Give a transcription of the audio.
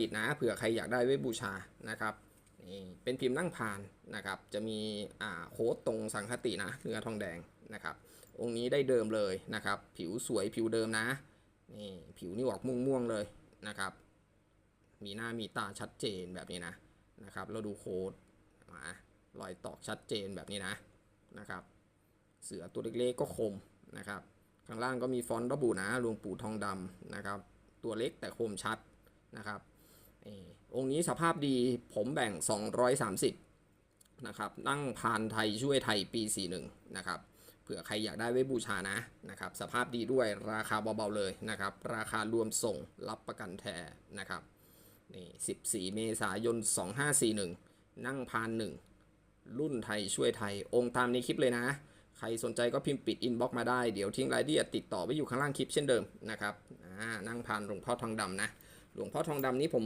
ดิดนะเผื่อใครอยากได้ไว้บูชานะครับนี่เป็นพิมพ์นั่งพานนะครับ จะมีอ่าโค้ดตรงสังคตินะเนื้อทองแดงนะครับ องค์นี้ได้เดิมเลยนะครับ ผิวสวยผิวเดิมนะนี่ผิวนี่ออกม่วงๆเลยนะครับ มีหน้ามีตาชัดเจนแบบนี้นะนะครับ เราดูโค้ดมารอยตอกชัดเจนแบบนี้นะนะครับ เสือตัวเล็กๆก็คมนะครับ ข้างล่างก็มีฟอนต์ระบุนะหลวงปู่ทองดำนะครับ ตัวเล็กแต่คมชัดนะครับ องค์นี้สภาพดีผมแบ่ง 230นะครับนั่งพานไทยช่วยไทยปี 41นะครับเผื่อใครอยากได้ไว้บูชานะนะครับสภาพดีด้วยราคาเบาๆเลยนะครับราคารวมส่งรับประกันแท้นะครับนี่14 เมษายน 2541 นั่งพานหนึ่งรุ่นไทยช่วยไทย องค์ตามในคลิปเลยนะ ใครสนใจก็พิมพ์ปิดอินบ็อกมาได้ เดี๋ยวทิ้งรายละเอียดติดต่อไว้อยู่ข้างล่างคลิปเช่นเดิมนะครับนั่งผ่านหลวงพ่อทองดำนะ หลวงพ่อทองดำนี้ผม